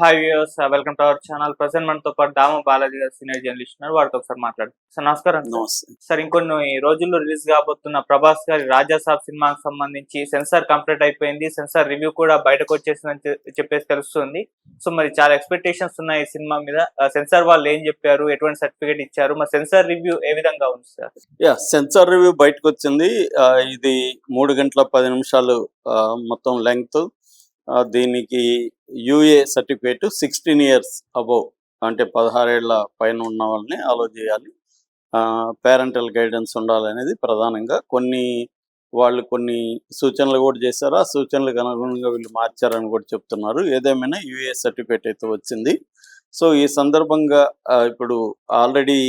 Hi viewers welcome to our channel present మనతో పాటు దామ బాలాజీ గారు సీనియర్ జర్నలిస్ట్ ఉన్నారు. వారితో ఒకసారి మాట్లాడు. సార్ నమస్కారం సార్. ఇంకొన్ని రోజుల్లో రిలీజ్ కాబోతున్న ప్రభాస్ గారి రాజా సాబ్ సినిమాకి సంబంధించి సెన్సార్ కంప్లీట్ అయిపోయింది. సెన్సార్ రివ్యూ కూడా బయటకు వచ్చేసిందని చెప్పేసి తెలుస్తుంది. సో మరి చాలా ఎక్స్పెక్టేషన్స్ ఉన్నాయి ఈ సినిమా మీద. సెన్సార్ వాళ్ళు ఏం చెప్పారు? ఎటువంటి సర్టిఫికేట్ ఇచ్చారు? మరి సెన్సార్ రివ్యూ ఏ విధంగా ఉంది సార్? యా సెన్సార్ రివ్యూ బయటకు వచ్చింది. ఇది మూడు గంటల పది నిమిషాలు మొత్తం లెంగ్త్ దీనికి UA certificate sixteen years above. అంటే పదహారేళ్ళ పైన ఉన్న వాళ్ళని అలో చేయాలి. పేరెంటల్ గైడెన్స్ ఉండాలనేది ప్రధానంగా. కొన్ని వాళ్ళు కొన్ని సూచనలు కూడా చేశారు. ఆ సూచనలకు అనుగుణంగా వీళ్ళు మార్చారని కూడా చెప్తున్నారు. ఏదేమైనా యూఏ సర్టిఫికేట్ అయితే వచ్చింది. సో ఈ సందర్భంగా ఇప్పుడు ఆల్రెడీ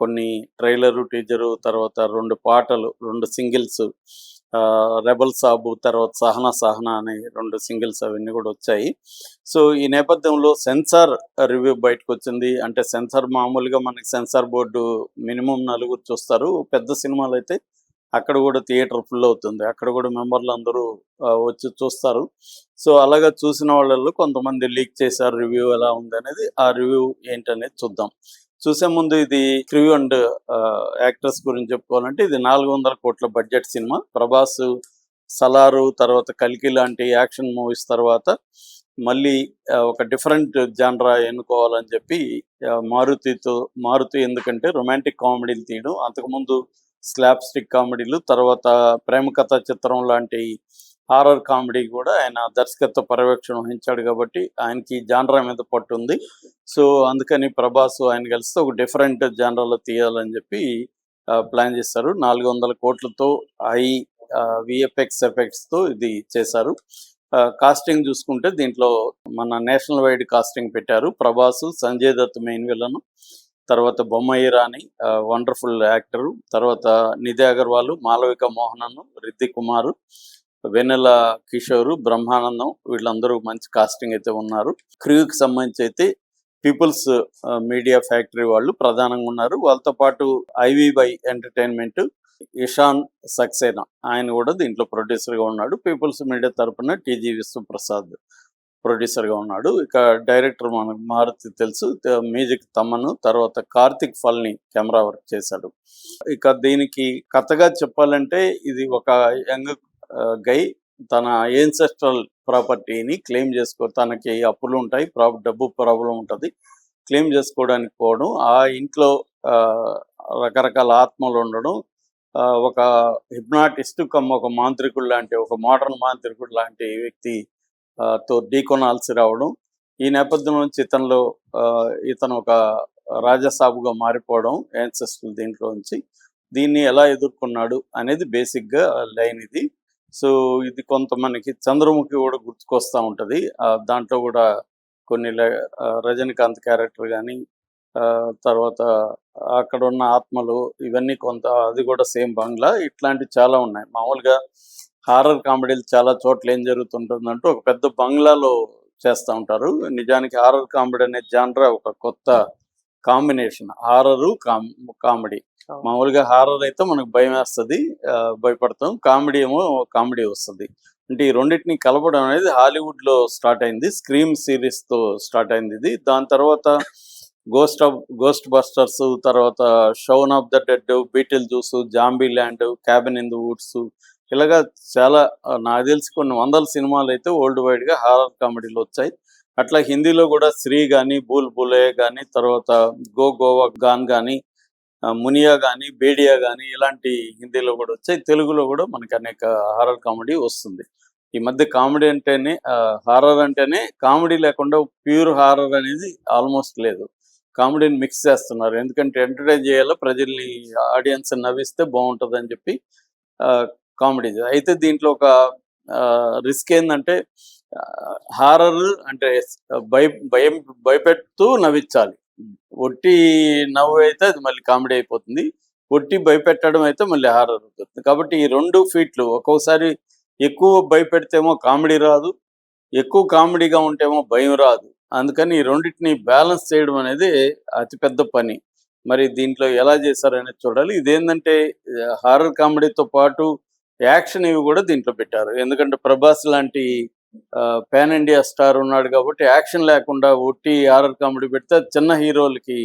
కొన్ని ట్రైలరు టీజరు తర్వాత రెండు పాటలు రెండు సింగిల్స్ రెబల్ సాబు తర్వాత సహనా సహనా అనే రెండు సింగిల్స్ అవన్నీ కూడా వచ్చాయి. సో ఈ నేపథ్యంలో సెన్సార్ రివ్యూ బయటకు వచ్చింది. అంటే సెన్సార్ మామూలుగా మనకి సెన్సార్ బోర్డు మినిమం నలుగురు చూస్తారు. పెద్ద సినిమాలు అయితే అక్కడ కూడా థియేటర్ ఫుల్ అవుతుంది. అక్కడ కూడా మెంబర్లు అందరూ వచ్చి చూస్తారు. సో అలాగా చూసిన వాళ్ళల్లో కొంతమంది లీక్ చేశారు రివ్యూ ఎలా ఉంది అనేది. ఆ రివ్యూ ఏంటనేది చూద్దాం. చూసే ముందు ఇది క్రివ్యూ అండ్ యాక్టర్స్ గురించి చెప్పుకోవాలంటే ఇది నాలుగు వందల కోట్ల బడ్జెట్ సినిమా. ప్రభాస్ సలారు తర్వాత కల్కి లాంటి యాక్షన్ మూవీస్ తర్వాత మళ్ళీ ఒక డిఫరెంట్ జాన్రా ఎన్నుకోవాలని చెప్పి మారుతితో మారుతి ఎందుకంటే రొమాంటిక్ కామెడీలు తీయడం అంతకుముందు స్లాప్ స్టిక్ కామెడీలు తర్వాత ప్రేమ కథ చిత్రం లాంటి హారర్ కామెడీ కూడా ఆయన దర్శకత్వ పర్యవేక్షణ వహించాడు కాబట్టి ఆయనకి జానరా మీద పట్టు ఉంది. సో అందుకని ప్రభాస్ ఆయన కలిస్తే ఒక డిఫరెంట్ జానరాలో తీయాలని చెప్పి ప్లాన్ చేశారు నాలుగు వందల కోట్లతో హై విఎఫ్ఎక్స్ ఎఫెక్ట్స్తో ఇది చేశారు. కాస్టింగ్ చూసుకుంటే దీంట్లో మన నేషనల్ వైడ్ కాస్టింగ్ పెట్టారు. ప్రభాస్ సంజయ్ దత్ మెయిన్ విలను తర్వాత బొమ్మయ్య రాణి వండర్ఫుల్ యాక్టరు తర్వాత నిధి అగర్వాల్ మాలవిక మోహనన్ రితిక్ కుమార్ వెన్నెల కిషోర్ బ్రహ్మానందం వీళ్ళందరూ మంచి కాస్టింగ్ అయితే ఉన్నారు. క్రూకి సంబంధించి అయితే పీపుల్స్ మీడియా ఫ్యాక్టరీ వాళ్ళు ప్రధానంగా ఉన్నారు. వాళ్ళతో పాటు ఐవీవై ఎంటర్టైన్మెంట్ ఇషాన్ సక్సేనా ఆయన కూడా దీంట్లో ప్రొడ్యూసర్గా ఉన్నాడు. పీపుల్స్ మీడియా తరపున టీజీ విశ్వప్రసాద్ ప్రొడ్యూసర్గా ఉన్నాడు. ఇక డైరెక్టర్ మనకు మారుతి తెలుసు. మ్యూజిక్ తమ్మను తర్వాత కార్తిక్ ఫల్ని కెమెరా వర్క్ చేశాడు. ఇక దీనికి కథగా చెప్పాలంటే ఇది ఒక యంగ్ గై తన ఏన్సెస్ట్రల్ ప్రాపర్టీని క్లెయిమ్ చేసుకో తనకి అప్పులు ఉంటాయి ప్రా డబ్బు ప్రాబ్లం ఉంటుంది. క్లెయిమ్ చేసుకోవడానికి పోవడం ఆ ఇంట్లో ఆ, రకరకాల ఆత్మలు ఉండడం ఆ, ఒక హిప్నాటిస్ట్ కమ్ ఒక మాంత్రికుడు లాంటి ఒక మోడర్న్ మాంత్రికుడు లాంటి వ్యక్తి ఆ, తో ఢీకొనాల్సి రావడం. ఈ నేపథ్యం నుంచి ఇతనిలో ఆ, ఇతను ఒక రాజసాబుగా మారిపోవడం యాన్సెస్ట్రల్ దీంట్లో నుంచి. దీన్ని ఎలా ఎదుర్కొన్నాడు అనేది బేసిక్గా లైన్ ఇది. సో ఇది కొంత మనకి చంద్రముఖి కూడా గుర్తుకొస్తూ ఉంటుంది. దాంట్లో కూడా కొన్ని రజనీకాంత్ క్యారెక్టర్ కానీ తర్వాత అక్కడ ఉన్న ఆత్మలు ఇవన్నీ కొంత అది కూడా సేమ్ బంగ్లా. ఇట్లాంటివి చాలా ఉన్నాయి. మామూలుగా హారర్ కామెడీలు చాలా చోట్ల ఏం జరుగుతుంటుందంటే ఒక పెద్ద బంగ్లాలో చేస్తూ ఉంటారు. నిజానికి హారర్ కామెడీ అనే జాన్రా ఒక కొత్త కాంబినేషన్ హారరు కామ్ కామెడీ. మామూలుగా హారర్ అయితే మనకు భయం వేస్తుంది భయపడతాం. కామెడీ ఏమో కామెడీ వస్తుంది. అంటే ఈ రెండింటిని కలపడం అనేది హాలీవుడ్లో స్టార్ట్ అయింది స్క్రీమ్ సిరీస్తో స్టార్ట్ అయింది ఇది. దాని తర్వాత గోస్ట్ ఆఫ్ గోస్ట్ బస్టర్స్ తర్వాత Shaun of the dead Beetlejuice Zombieland cabin in the woods ఇలాగా చాలా నాకు తెలిసి కొన్ని వందల సినిమాలు అయితే వరల్డ్ వైడ్గా హారర్ కామెడీలు వచ్చాయి. అట్లా హిందీలో కూడా శ్రీ కానీ బూల్ బులే కానీ తర్వాత గో గోవా గాన్ కానీ మునియా కానీ బేడియా కానీ ఇలాంటి హిందీలో కూడా వచ్చాయి. తెలుగులో కూడా మనకి అనేక హారర్ కామెడీ వస్తుంది. ఈ మధ్య కామెడీ అంటేనే హారర్ అంటేనే కామెడీ లేకుండా ప్యూర్ హారర్ అనేది ఆల్మోస్ట్ లేదు. కామెడీని మిక్స్ చేస్తున్నారు. ఎందుకంటే ఎంటర్టైన్ చేయాలో ప్రజల్ని ఆడియన్స్ నవ్విస్తే బాగుంటుంది అని చెప్పి కామెడీ అయితే దీంట్లో ఒక రిస్క్ ఏంటంటే హారర్ అంటే భయ భయం భయపెడుతూ నవ్వించాలి. ఒట్టి నవ్వు అయితే అది మళ్ళీ కామెడీ అయిపోతుంది. ఒట్టి భయపెట్టడం అయితే మళ్ళీ హారర్ అవుతుంది. కాబట్టి ఈ రెండు ఫీట్లు ఒక్కోసారి ఎక్కువ భయపెడితేమో కామెడీ రాదు ఎక్కువ కామెడీగా ఉంటేమో భయం రాదు. అందుకని ఈ రెండింటిని బ్యాలెన్స్ చేయడం అనేది అతిపెద్ద పని. మరి దీంట్లో ఎలా చేశారనేది చూడాలి. ఇదేంటంటే హారర్ కామెడీతో పాటు యాక్షన్ ఇవి కూడా దీంట్లో పెట్టారు. ఎందుకంటే ప్రభాస్ లాంటి పాన్ ఇండియా స్టార్ ఉన్నాడు కాబట్టి యాక్షన్ లేకుండా ఒట్టి ఆర్ఆర్ కామెడీ పెడితే చిన్న హీరోలకి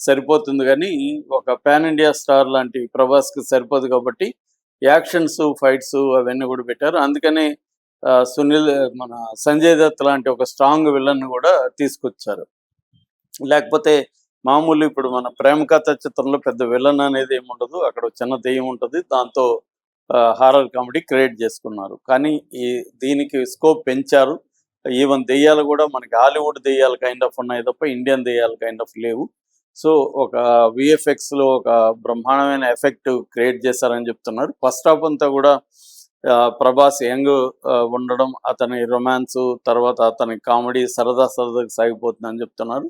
సరిపోతుంది కానీ ఒక పాన్ ఇండియా స్టార్ లాంటి ప్రభాస్కి సరిపోదు కాబట్టి యాక్షన్స్ ఫైట్స్ అవన్నీ కూడా పెట్టారు. అందుకని ఆ, సునీల్ మన సంజయ్ దత్ లాంటి ఒక స్ట్రాంగ్ విలన్ కూడా తీసుకొచ్చారు. లేకపోతే మామూలు ఇప్పుడు మన ప్రేమ కథ చిత్రంలో పెద్ద విలన్ అనేది ఏమి ఉండదు అక్కడ ఒక చిన్న దెయ్యం ఉంటుంది. దాంతో హారర్ కామెడీ క్రియేట్ చేసుకున్నారు. కానీ ఈ దీనికి స్కోప్ పెంచారు. ఈవెన్ దెయ్యాలు కూడా మనకి హాలీవుడ్ దెయ్యాలు కైండ్ ఆఫ్ ఉన్నాయి తప్ప ఇండియన్ దెయ్యాలు కైండ్ ఆఫ్ లేవు. సో ఒక విఎఫ్ఎక్స్లో ఒక బ్రహ్మాండమైన ఎఫెక్ట్ క్రియేట్ చేశారని చెప్తున్నారు. ఫస్ట్ హాఫ్ అంతా కూడా ప్రభాస్ యంగ్ ఉండడం అతని రొమాన్స్ తర్వాత అతని కామెడీ సరదా సరదాగా సాగిపోతుందని చెప్తున్నారు.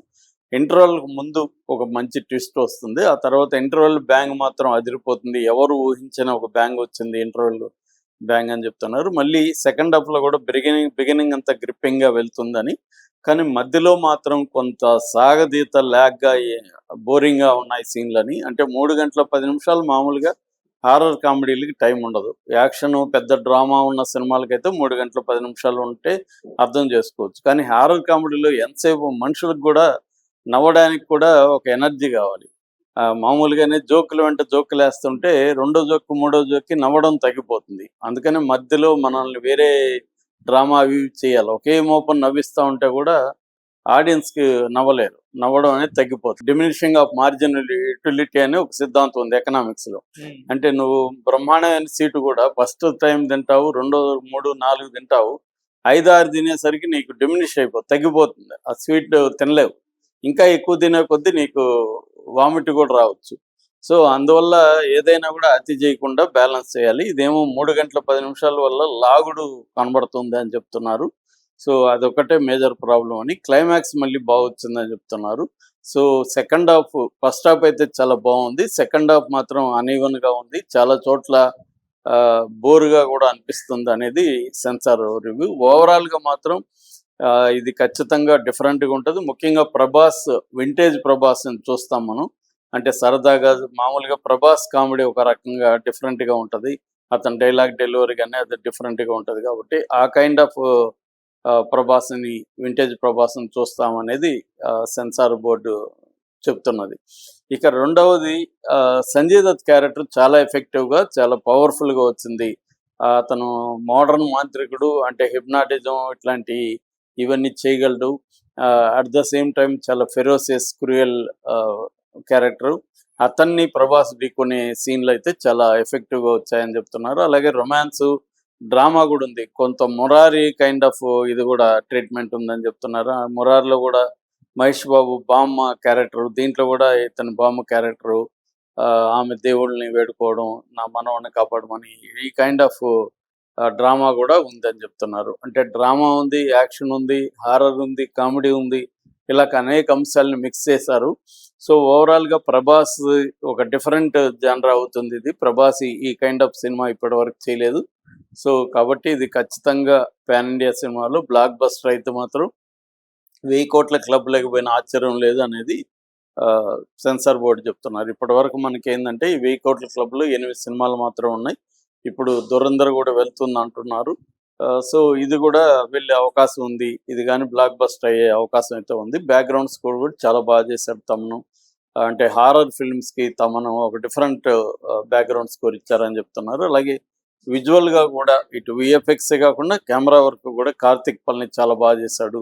ఇంటర్వెల్ ముందు ఒక మంచి ట్విస్ట్ వస్తుంది. ఆ తర్వాత ఇంటర్వెల్ బ్యాంగ్ మాత్రం అదిరిపోతుంది. ఎవరు ఊహించిన ఒక బ్యాంగ్ వచ్చింది ఇంటర్వెల్ బ్యాంగ్ అని చెప్తున్నారు. మళ్ళీ సెకండ్ హాఫ్లో కూడా బిగినింగ్ బిగినింగ్ అంతా గ్రిప్పింగ్గా వెళ్తుందని. కానీ మధ్యలో మాత్రం కొంత సాగదీత లాగ్గా బోరింగ్గా ఉన్నాయి సీన్లని. అంటే మూడు గంటల పది నిమిషాలు మామూలుగా హారర్ కామెడీలకి టైం ఉండదు. యాక్షన్ పెద్ద డ్రామా ఉన్న సినిమాలకైతే మూడు గంటల పది నిమిషాలు ఉంటే అర్థం చేసుకోవచ్చు. కానీ హారర్ కామెడీలో ఎంతసేపు మనుషులకు కూడా నవ్వడానికి కూడా ఒక ఎనర్జీ కావాలి. మామూలుగానే జోకులు వెంట జోకులు వేస్తుంటే రెండో జోక్ మూడో జోక్కి నవ్వడం తగ్గిపోతుంది. అందుకని మధ్యలో మనల్ని వేరే డ్రామా అవి చేయాలి. ఒకే మోపం నవ్విస్తూ ఉంటే కూడా ఆడియన్స్కి నవ్వలేరు. నవ్వడం అనేది తగ్గిపోతుంది. డిమినిషింగ్ ఆఫ్ మార్జినలిటీ అనే ఒక సిద్ధాంతం ఉంది ఎకనామిక్స్లో. అంటే నువ్వు బ్రహ్మాండమైన సీటు కూడా ఫస్ట్ టైం తింటావు రెండో మూడు నాలుగు తింటావు ఐదు ఆరు తినేసరికి నీకు డిమినిష్ అయిపోతుంది తగ్గిపోతుంది. ఆ స్వీట్ తినలేవు. ఇంకా ఎక్కువ తినే కొద్దీ నీకు వామిట్ కూడా రావచ్చు. సో అందువల్ల ఏదైనా కూడా అతి చేయకుండా బ్యాలెన్స్ చేయాలి. ఇదేమో మూడు గంటల పది నిమిషాల వల్ల లాగుడు కనబడుతుంది అని చెప్తున్నారు. సో అదొకటే మేజర్ ప్రాబ్లం అని. క్లైమాక్స్ మళ్ళీ బాగొచ్చిందని చెప్తున్నారు. So second half first half అయితే చాలా బాగుంది. సెకండ్ హాఫ్ మాత్రం అనీవన్గా ఉంది. చాలా చోట్ల ఆ, బోరుగా కూడా అనిపిస్తుంది అనేది సెన్సార్ రివ్యూ ఓవరాల్గా మాత్రం ఇది ఖచ్చితంగా డిఫరెంట్గా గా ఉంటుంది. ముఖ్యంగా ప్రభాస్ వింటేజ్ ప్రభాస్ అని చూస్తాం మనం. అంటే సరదాగా మామూలుగా ప్రభాస్ కామెడీ ఒక రకంగా డిఫరెంట్గా గా ఉంటది. అతని డైలాగ్ డెలివరీ కానీ అది డిఫరెంట్గా గా ఉంటది కాబట్టి ఆ కైండ్ ఆఫ్ ప్రభాస్ని వింటేజ్ ప్రభాస్ని చూస్తామనేది సెన్సార్ బోర్డు చెప్తున్నది. ఇక రెండవది ఆ, సంజయ్ దత్ క్యారెక్టర్ చాలా ఎఫెక్టివ్గా గా చాలా పవర్ఫుల్గా వచ్చింది. ఆ, అతను మోడర్న్ మాంత్రికుడు అంటే హిప్నాటిజం ఇట్లాంటి ఇవన్నీ చేయగలడు. అట్ ద సేమ్ టైం చాలా ఫెరోసియస్ క్రూయల్ క్యారెక్టర్ అతన్ని ప్రభాస్ ఢీకొనే సీన్లు అయితే చాలా ఎఫెక్టివ్గా గా వచ్చాయని చెప్తున్నారు. అలాగే రొమాన్స్ డ్రామా కూడా ఉంది. కొంత మురారి కైండ్ ఆఫ్ ఇది కూడా ట్రీట్మెంట్ ఉందని చెప్తున్నారు. ఆ మురారిలో కూడా మహేష్ బాబు బామ్మ క్యారెక్టర్ దీంట్లో కూడా ఇతని బామ్మ క్యారెక్టర్ ఆమె దేవుళ్ళని వేడుకోవడం నా మనవాడిని కాపాడమని ఈ కైండ్ ఆఫ్ డ్రామా కూడా ఉందని చెప్తున్నారు. అంటే డ్రామా ఉంది యాక్షన్ ఉంది హారర్ ఉంది కామెడీ ఉంది ఇలా అనేక అంశాలను మిక్స్ చేశారు. సో ఓవరాల్గా ప్రభాస్ ఒక డిఫరెంట్ జనర్ అవుతుంది ఇది. ప్రభాస్ ఈ- కైండ్ ఆఫ్ సినిమా ఇప్పటి వరకు చేయలేదు. సో కాబట్టి ఇది ఖచ్చితంగా పాన్ ఇండియా సినిమాలో బ్లాక్ బస్టర్ అయితే మాత్రం వెయ్యి కోట్ల క్లబ్ లేకపోయిన ఆశ్చర్యం లేదు అనేది ఆ, సెన్సార్ బోర్డు చెప్తున్నారు. ఇప్పటి వరకు మనకి ఏంటంటే ఈ వెయ్యి కోట్ల క్లబ్లో ఎనిమిది సినిమాలు మాత్రం ఉన్నాయి. ఇప్పుడు దురంధర్ కూడా వెళ్తుంది అంటున్నారు. ఆ, సో ఇది కూడా వెళ్ళే అవకాశం ఉంది. ఇది కానీ బ్లాక్ బస్టర్ అయ్యే అవకాశం అయితే ఉంది. బ్యాక్గ్రౌండ్ స్కోర్ కూడా చాలా బాగా చేశారు తమను. అంటే హారర్ ఫిల్మ్స్కి తమను ఒక డిఫరెంట్ బ్యాక్గ్రౌండ్ స్కోర్ ఇచ్చారని చెప్తున్నారు. అలాగే విజువల్గా కూడా ఇటు విఎఫ్ఎక్స్ కాకుండా కెమెరా వర్క్ కూడా కార్తిక్ పల్ని చాలా బాగా చేశాడు.